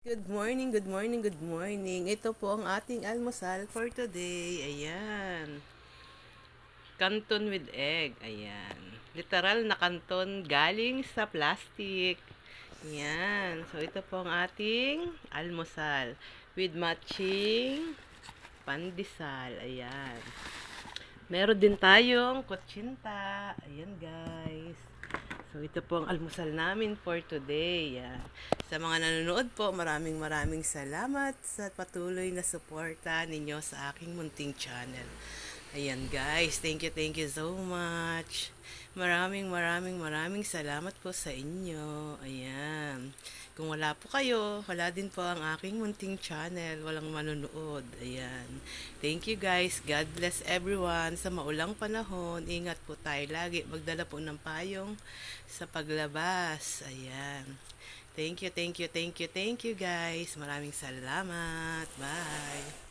Good morning, good morning, good morning. Ito po ang ating almusal for today. Ayan. Canton with egg. Ayan. Literal na canton galing sa plastic. Ayan. So, ito po ang ating almusal with matching pandesal. Ayan. Meron din tayong kutsinta. Ayan, guys. So, ito po ang almusal namin for today. Yan. Sa mga nanonood po, maraming maraming salamat sa patuloy na suporta ninyo sa aking munting channel. Ayan guys, thank you, thank you so much. Maraming maraming maraming salamat po sa inyo. Ayan. Kung wala po kayo, wala din po ang aking munting channel. Walang manonood. Ayan. Thank you guys. God bless everyone. Sa maulang panahon, ingat po tayo lagi. Magdala po ng payong sa paglabas. Ayan. Thank you, thank you, thank you, thank you guys. Maraming salamat. Bye.